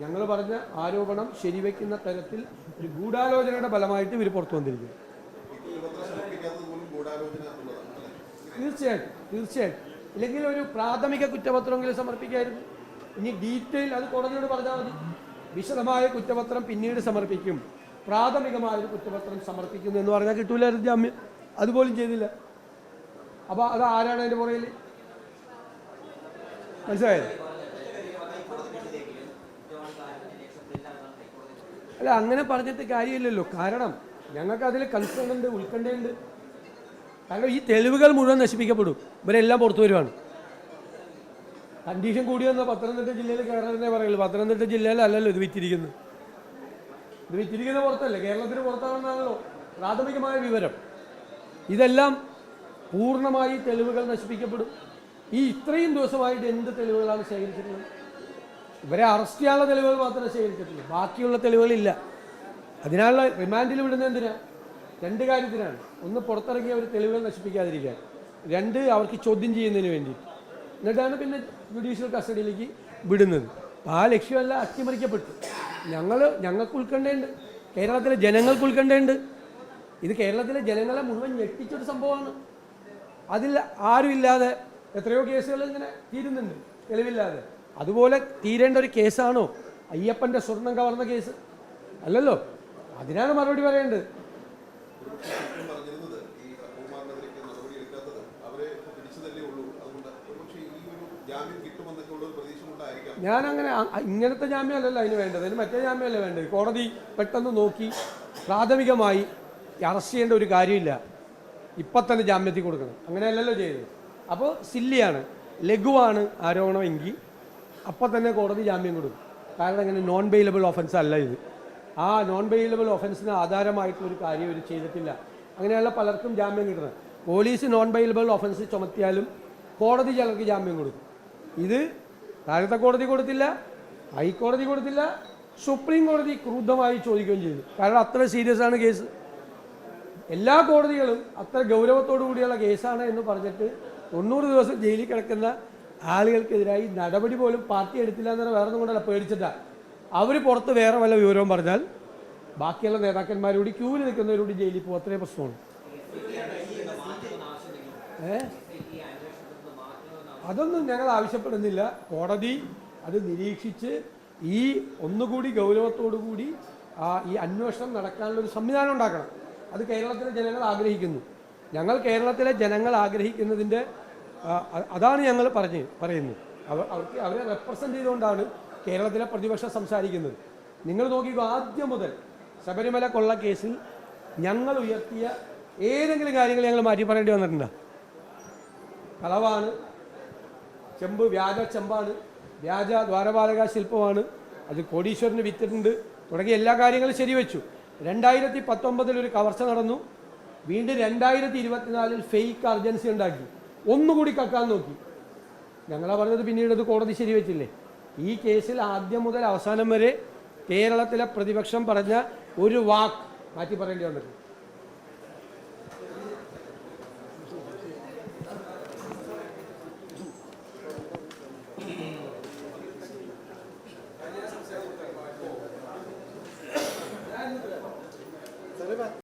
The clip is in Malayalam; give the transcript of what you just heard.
ഞങ്ങൾ പറഞ്ഞ ആരോപണം ശരിവെക്കുന്ന തരത്തിൽ ഒരു ഗൂഢാലോചനയുടെ ഫലമായിട്ട് ഇവർ പുറത്തു അല്ലേ തീർച്ചയായിട്ടും തീർച്ചയായിട്ടും. ഇല്ലെങ്കിൽ ഒരു പ്രാഥമിക കുറ്റപത്രമെങ്കിലും സമർപ്പിക്കായിരുന്നു. ഇനി ഡീറ്റെയിൽ അത് കോടതിയോട് പറഞ്ഞാൽ മതി. വിശദമായ കുറ്റപത്രം പിന്നീട് സമർപ്പിക്കും. പ്രാഥമികമായ ഒരു കുറ്റപത്രം സമർപ്പിക്കുന്നു എന്ന് പറഞ്ഞാൽ കിട്ടൂലായിരുന്നു ജാമ്യം. അതുപോലും ചെയ്തില്ല. അപ്പോൾ അത് ആരാണ് അതിന്റെ പുറകിൽ മനസ്സിലായത് അല്ല അങ്ങനെ പറഞ്ഞിട്ട് കാര്യമില്ലല്ലോ. കാരണം ഞങ്ങൾക്ക് അതിൽ കൺസേൺ ഉണ്ട്. കാരണം ഈ തെളിവുകൾ മുഴുവൻ നശിപ്പിക്കപ്പെടും. ഇവരെല്ലാം പുറത്തു വരുവാണ്. കണ്ടീഷൻ കൂടി വന്ന പത്തനംതിട്ട ജില്ലയിൽ കയറാനേ പറയുള്ളൂ. പത്തനംതിട്ട ജില്ലയിലല്ലല്ലോ ഇത് വിറ്റിരിക്കുന്നത്. ഇത് വിറ്റിരിക്കുന്ന പുറത്തല്ലേ കേരളത്തിന് പുറത്താണെന്നാണല്ലോ പ്രാഥമികമായ വിവരം. ഇതെല്ലാം പൂർണമായി തെളിവുകൾ നശിപ്പിക്കപ്പെടും. ഈ ഇത്രയും ദിവസമായിട്ട് എന്ത് തെളിവുകളാണ് ശേഖരിച്ചിട്ടുള്ളത്? ഇവരെ അറസ്റ്റ് ചെയ്യാനുള്ള തെളിവുകൾ മാത്രമേ ശേഖരിച്ചിട്ടുള്ളൂ. ബാക്കിയുള്ള തെളിവുകളില്ല. അതിനാലുള്ള റിമാൻഡിൽ വിടുന്ന എന്തിനാ? രണ്ട് കാര്യത്തിനാണ്. ഒന്ന് പുറത്തിറങ്ങിയ അവർ തെളിവുകൾ നശിപ്പിക്കാതിരിക്കാൻ. രണ്ട് അവർക്ക് ചോദ്യം ചെയ്യുന്നതിന് വേണ്ടി. എന്നിട്ടാണ് പിന്നെ ജുഡീഷ്യൽ കസ്റ്റഡിയിലേക്ക് വിടുന്നത്. ആ ലക്ഷ്യമല്ല അട്ടിമറിക്കപ്പെട്ടു ഞങ്ങൾ ഞങ്ങൾക്ക് ഉൾക്കൊണ്ടേണ്ട്. കേരളത്തിലെ ജനങ്ങൾക്ക് ഉൾക്കൊണ്ടേണ്ട്. ഇത് കേരളത്തിലെ ജനങ്ങളെ മുഴുവൻ ഞെട്ടിച്ചൊരു സംഭവമാണ്. അതിൽ ആരുമില്ലാതെ എത്രയോ കേസുകൾ ഇങ്ങനെ തീരുന്നുണ്ട്. തെളിവില്ലാതെ. അതുപോലെ തീരേണ്ട ഒരു കേസാണോ? അയ്യപ്പന്റെ സ്വർണം കവർന്ന കേസ്? അല്ലല്ലോ. അതിനാണ് മറുപടി പറയേണ്ടത്. ഞാൻ അങ്ങനെ ഇങ്ങനത്തെ ജാമ്യമല്ലല്ലോ അതിന് വേണ്ടത്. അതിന് മറ്റേ ജാമ്യമല്ലേ വേണ്ടത്? കോടതി പെട്ടെന്ന് നോക്കി പ്രാഥമികമായി അറസ്റ്റ് ചെയ്യേണ്ട ഒരു കാര്യമില്ല. ഇപ്പം തന്നെ ജാമ്യത്തിൽ കൊടുക്കണം. അങ്ങനെയല്ലല്ലോ ചെയ്തത്. അപ്പോൾ സില്ലിയാണ്. ലഘുവാണ് ആരോപണമെങ്കിൽ അപ്പം തന്നെ കോടതി ജാമ്യം കൊടുക്കും. കാരണം അങ്ങനെ നോൺ ബെയിലബിൾ ഓഫൻസ് അല്ല ഇത്. ആ നോൺ ബെയിലബിൾ ഓഫൻസിന് ആധാരമായിട്ടുള്ളൊരു കാര്യം ഇവർ ചെയ്തിട്ടില്ല. അങ്ങനെയുള്ള പലർക്കും ജാമ്യം കിട്ടുന്നത്. പോലീസ് നോൺ ബെയിലബിൾ ഓഫൻസ് ചുമത്തിയാലും കോടതി ചിലർക്ക് ജാമ്യം കൊടുക്കും. ഇത് താഴത്തെ കോടതി കൊടുത്തില്ല ഹൈക്കോടതി കൊടുത്തില്ല സുപ്രീം കോടതി ക്രൂദ്ധമായി ചോദിക്കുകയും ചെയ്തു. കാരണം അത്ര സീരിയസ് ആണ് കേസ്. എല്ലാ കോടതികളും അത്ര ഗൗരവത്തോടു കൂടിയുള്ള കേസാണ് എന്ന് പറഞ്ഞിട്ട് തൊണ്ണൂറ് ദിവസം ജയിലിൽ കിടക്കുന്ന ആളുകൾക്കെതിരായി നടപടി പോലും പാർട്ടി എടുത്തില്ല എന്ന് വേറെ ഒന്നും കൊണ്ടല്ല പേടിച്ചിട്ടാ. അവർ പുറത്ത് വേറെ വല്ല വിവരവും പറഞ്ഞാൽ ബാക്കിയുള്ള നേതാക്കന്മാരോട് ക്യൂവിൽ നിൽക്കുന്നവരോട് ജയിലിൽ പോകും. അത്രയും പ്രശ്നമാണ്. അതൊന്നും ഞങ്ങൾ ആവശ്യപ്പെടുന്നില്ല. കോടതി അത് നിരീക്ഷിച്ച് ഈ ഒന്നുകൂടി ഗൗരവത്തോടു കൂടി ഈ അന്വേഷണം നടക്കാനുള്ള ഒരു സംവിധാനം ഉണ്ടാക്കണം. അത് കേരളത്തിലെ ജനങ്ങൾ ആഗ്രഹിക്കുന്നു. ഞങ്ങൾ കേരളത്തിലെ ജനങ്ങൾ ആഗ്രഹിക്കുന്നതിന്റെ അതാണ് ഞങ്ങൾ പറഞ്ഞ് പറയുന്നത്. അവർ അവർക്ക് അവരെ റെപ്രസെന്റ് ചെയ്തുകൊണ്ടാണ് കേരളത്തിലെ പ്രതിപക്ഷം സംസാരിക്കുന്നത്. നിങ്ങൾ നോക്കിക്കോ ആദ്യം മുതൽ ശബരിമല കൊള്ള കേസിൽ ഞങ്ങൾ ഉയർത്തിയ ഏതെങ്കിലും കാര്യങ്ങൾ ഞങ്ങൾ മാറ്റി പറയേണ്ടി വന്നിട്ടുണ്ടോ? കളവാണ് ചെമ്പ് വ്യാജ ചെമ്പാണ് വ്യാജ ദ്വാരപാലക ശില്പമാണ് അത് കോടീശ്വരന് വിറ്റിട്ടുണ്ട് തുടങ്ങിയ എല്ലാ കാര്യങ്ങളും ശരിവെച്ചു. രണ്ടായിരത്തി പത്തൊമ്പതിൽ ഒരു കവർച്ച നടന്നു. വീണ്ടും രണ്ടായിരത്തി ഇരുപത്തിനാലിൽ ഫെയ്ക്ക് അർജൻസി ഉണ്ടാക്കി. ഒന്നുകൂടി കക്കാൻ നോക്കി. ഞങ്ങളാ പറഞ്ഞത് പിന്നീട് അത് കോടതി ശരിവെച്ചില്ലേ? ഈ കേസിൽ ആദ്യം മുതൽ അവസാനം വരെ കേരളത്തിലെ പ്രതിപക്ഷം പറഞ്ഞ ഒരു വാക്ക് മാറ്റി പറയേണ്ടി വന്നിട്ടുണ്ട്.